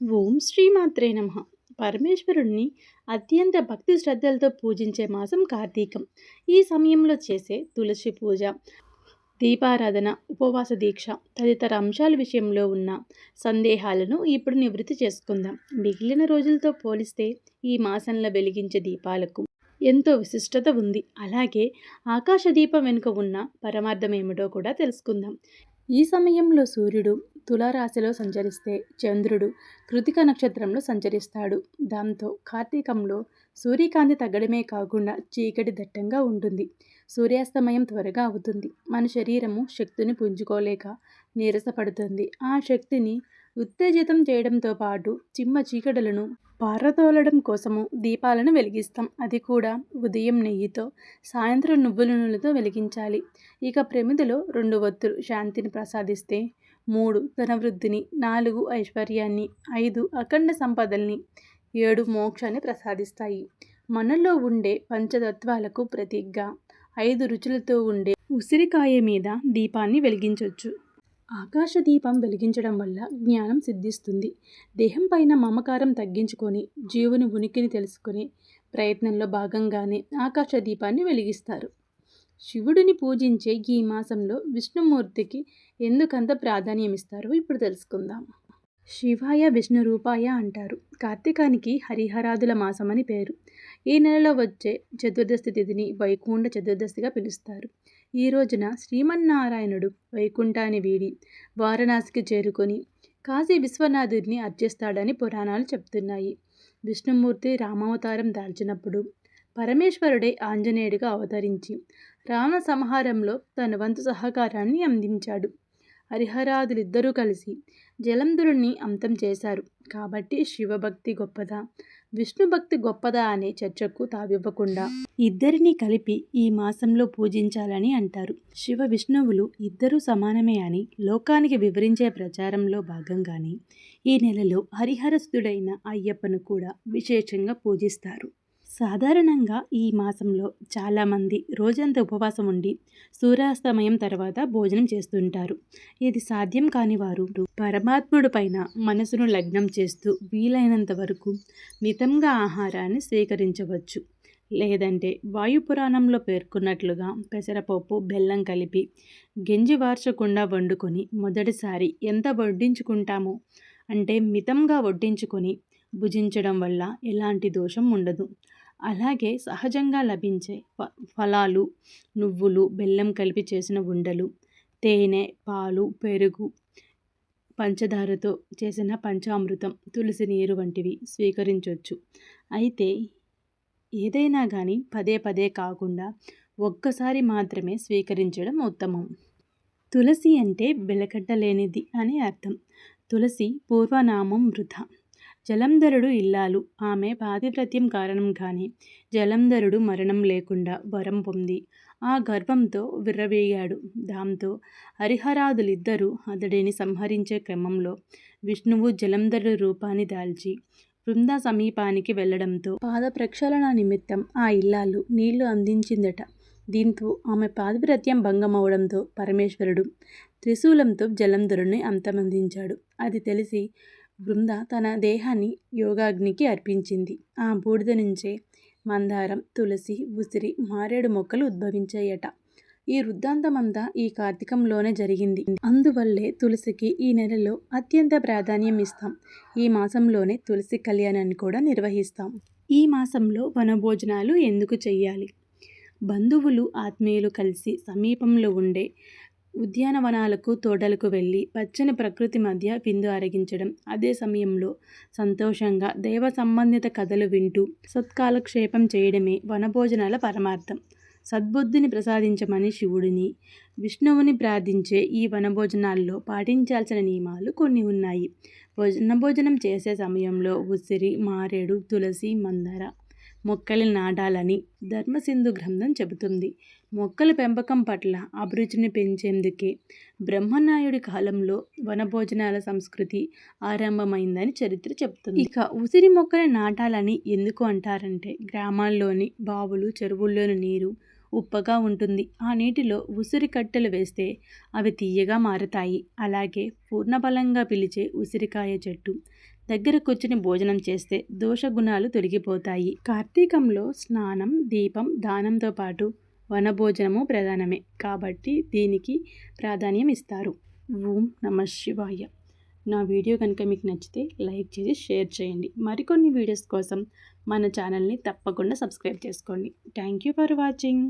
ఓం శ్రీమాత్రే నమ. పరమేశ్వరుడిని అత్యంత భక్తి శ్రద్ధలతో పూజించే మాసం కార్తీకం. ఈ సమయంలో చేసే తులసి పూజ దీపారాధన ఉపవాస దీక్ష తదితర అంశాల విషయంలో ఉన్న సందేహాలను ఇప్పుడు నివృత్తి చేసుకుందాం. మిగిలిన రోజులతో పోలిస్తే ఈ మాసంలో వెలిగించే దీపాలకు ఎంతో విశిష్టత ఉంది. అలాగే ఆకాశ దీపం వెనుక ఉన్న పరమార్థం ఏమిటో కూడా తెలుసుకుందాం. ఈ సమయంలో సూర్యుడు తులారాశిలో సంచరిస్తే చంద్రుడు కృతిక నక్షత్రంలో సంచరిస్తాడు. దాంతో కార్తీకంలో సూర్యకాంతి తగ్గడమే కాకుండా చీకటి దట్టంగా ఉంటుంది. సూర్యాస్తమయం త్వరగా అవుతుంది. మన శరీరము శక్తిని పుంజుకోలేక నీరసపడుతుంది. ఆ శక్తిని ఉత్తేజితం చేయడంతో పాటు చిమ్మ చీకటలను పారతోలడం కోసము దీపాలను వెలిగిస్తాం. అది కూడా ఉదయం నెయ్యితో సాయంత్రం నువ్వుల నూనెతో వెలిగించాలి. ఇక ప్రమిదలో రెండు వత్తులు శాంతిని ప్రసాదిస్తే మూడు ధనవృద్ధిని నాలుగు ఐశ్వర్యాన్ని ఐదు అఖండ సంపదల్ని ఏడు మోక్షాన్ని ప్రసాదిస్తాయి. మనలో ఉండే పంచతత్వాలకు ప్రతీకగా ఐదు రుచులతో ఉండే ఉసిరికాయ మీద దీపాన్ని వెలిగించవచ్చు ఆకాశ దీపం వెలిగించడం వల్ల జ్ఞానం సిద్ధిస్తుంది. దేహం పైన మమకారం తగ్గించుకొని జీవుని ఉనికిని తెలుసుకొని ప్రయత్నంలో భాగంగానే ఆకాశ దీపాన్ని వెలిగిస్తారు. శివుడిని పూజించే ఈ మాసంలో విష్ణుమూర్తికి ఎందుకంత ప్రాధాన్యం ఇస్తారో ఇప్పుడు తెలుసుకుందాం. శివాయ విష్ణు రూపాయ అంటారు. కార్తీకానికి హరిహరాదుల మాసం అని పేరు. ఈ నెలలో వచ్చే చతుర్దశి తిథిని వైకుంఠ చతుర్దశిగా పిలుస్తారు. ఈ రోజున శ్రీమన్నారాయణుడు వైకుంఠాన్ని వీడి వారణాసికి చేరుకొని కాశీ విశ్వనాథుడిని అర్చిస్తాడని పురాణాలు చెప్తున్నాయి విష్ణుమూర్తి రామావతారం దాల్చినప్పుడు పరమేశ్వరుడే ఆంజనేయుడిగా అవతరించి రావణ సంహారంలో తన వంతు సహకారాన్ని అందించాడు. హరిహరాదులిద్దరూ కలిసి జలంధరుణ్ణి అంతం చేశారు. కాబట్టి శివభక్తి గొప్పదా? విష్ణుభక్తి గొప్పదా అనే చర్చకు తావివ్వకుండా ఇద్దరిని కలిపి ఈ మాసంలో పూజించాలని అంటారు. శివ విష్ణువులు ఇద్దరూ సమానమే అని లోకానికి వివరించే ప్రచారంలో భాగంగానే ఈ నెలలో హరిహరస్తుడైన అయ్యప్పను కూడా విశేషంగా పూజిస్తారు. సాధారణంగా ఈ మాసంలో చాలామంది రోజంతా ఉపవాసం ఉండి సూర్యాస్తమయం తర్వాత భోజనం చేస్తుంటారు. ఇది సాధ్యం కాని వారు పరమాత్ముడి పైన మనసును లగ్నం చేస్తూ వీలైనంత వరకు మితంగా ఆహారాన్ని స్వీకరించవచ్చు. లేదంటే వాయుపురాణంలో పేర్కొన్నట్లుగా పెసరపప్పు బెల్లం కలిపి గెంజి వార్చకుండా వండుకొని మొదటిసారి ఎంత వడ్డించుకుంటామో? అంటే మితంగా వడ్డించుకొని భుజించడం వల్ల ఎలాంటి దోషం ఉండదు. అలాగే సహజంగా లభించే ఫ ఫలాలు నువ్వులు బెల్లం కలిపి చేసిన ఉండలు తేనె పాలు పెరుగు పంచదారతో చేసిన పంచామృతం తులసి నీరు వంటివి స్వీకరించవచ్చు అయితే ఏదైనా కానీ పదే పదే కాకుండా ఒక్కసారి మాత్రమే స్వీకరించడం ఉత్తమం. తులసి అంటే వెలకట్టలేనిది అని అర్థం. తులసి పూర్వనామం వృధ. జలంధరుడు ఇల్లాలు. ఆమె పాతివ్రత్యం కారణంగానే జలంధరుడు మరణం లేకుండా వరం పొంది ఆ గర్భంతో విర్రవేగాడు. దాంతో హరిహరాదులిద్దరూ అతడిని సంహరించే క్రమంలో విష్ణువు జలంధరుడు రూపాన్ని దాల్చి బృంద సమీపానికి వెళ్ళడంతో పాద ప్రక్షాళన నిమిత్తం ఆ ఇల్లాలు నీళ్ళు అందించిందట. దీంతో ఆమె పాతివ్రత్యం భంగమవడంతో పరమేశ్వరుడు త్రిశూలంతో జలంధరుని అంతమందించాడు. అది తెలిసి బృంద తన దేహాన్ని యోగాగ్నికి అర్పించింది. ఆ బూడిద నుంచే మందారం తులసి ఉసిరి మారేడు మొక్కలు ఉద్భవించాయట. ఈ వృద్ధాంతమంతా ఈ కార్తీకంలోనే జరిగింది. అందువల్లే తులసికి ఈ నెలలో అత్యంత ప్రాధాన్యం ఇస్తాం. ఈ మాసంలోనే తులసి కళ్యాణాన్ని కూడా నిర్వహిస్తాం. ఈ మాసంలో వనభోజనాలు ఎందుకు చెయ్యాలి? బంధువులు ఆత్మీయులు కలిసి సమీపంలో ఉండే ఉద్యానవనాలకు తోటలకు వెళ్ళి పచ్చని ప్రకృతి మధ్య విందు అరగించడం. అదే సమయంలో సంతోషంగా దైవ సంబంధిత కథలు వింటూ సత్కాలక్షేపం చేయడమే వనభోజనాల పరమార్థం. సద్బుద్ధిని ప్రసాదించమని శివుడిని విష్ణువుని ప్రార్థించే ఈ వనభోజనాల్లో పాటించాల్సిన నియమాలు కొన్ని ఉన్నాయి. వనభోజనం చేసే సమయంలో ఉసిరి మారేడు తులసి మందార మొక్కలు నాటాలని ధర్మసింధు గ్రంథం చెబుతుంది. మొక్కల పెంపకం పట్ల అభిరుచిని పెంచేందుకే బ్రహ్మనాయుడి కాలంలో వనభోజనాల సంస్కృతి ఆరంభమైందని చరిత్ర చెబుతుంది. ఇక ఉసిరి మొక్కలు నాటాలని ఎందుకు అంటారంటే గ్రామాల్లోని బావులు చెరువుల్లోని నీరు ఉప్పగా ఉంటుంది. ఆ నీటిలో ఉసిరి కట్టెలు వేస్తే అవి తీయగా మారతాయి. అలాగే పూర్ణబలంగా పిలిచే ఉసిరికాయ చెట్టు దగ్గర కూర్చుని భోజనం చేస్తే దోష గుణాలు తొలగిపోతాయి. కార్తీకంలో స్నానం దీపం దానంతో పాటు వనభోజనము ప్రధానమే. కాబట్టి దీనికి ప్రాధాన్యం ఇస్తారు. ఓం నమ శివాయ. నా వీడియో కనుక మీకు నచ్చితే లైక్ చేసి షేర్ చేయండి. మరికొన్ని వీడియోస్ కోసం మన ఛానల్ని తప్పకుండా సబ్స్క్రైబ్ చేసుకోండి. Thank you for watching.